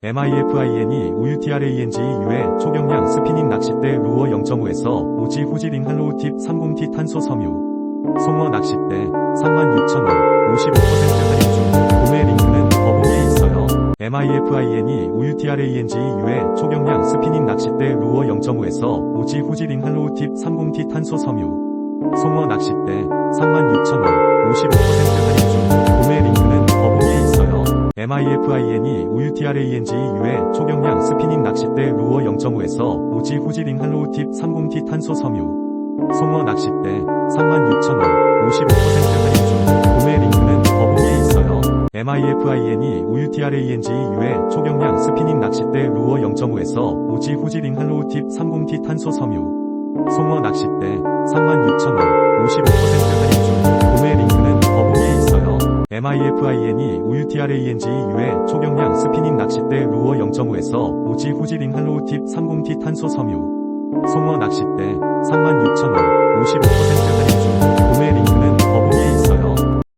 MIFIN이 UUTRANG 이후에 초경량 스피닝 낚싯대 루어 0.5에서 오지 후지링 할로우 팁 30T 탄소 섬유 송어 낚싯대 36,000원 55% 할인 중 구매 링크는 더보기에 있어요. MIFIN이 UUTRANG 이후에 초경량 스피닝 낚싯대 루어 0.5에서 오지 후지링 할로우 팁 30T 탄소 섬유 송어 낚싯대 36,000원 55% 있어요. MIFIN이 UUTRANG 이후에 초경량 스피닝 낚싯대 루어 0.5에서 오지 후지링 할로우 팁 30T 탄소 섬유 송어 낚싯대 36,000원 55% 할인 중 구매 링크는 더보기에 있어요. MIFIN이 UUTRANG 이후에 초경량 스피닝 낚싯대 루어 0.5에서 오지 후지링 할로우 팁 30T 탄소 섬유 송어 낚싯대 36,000원 55% MIFIN이 UUTRANG 이후에 초경량 스피닝 낚싯대 루어 0.5에서 오지 후지링 할로우 팁 30T 탄소 섬유. 송어 낚싯대 36,000원. 55%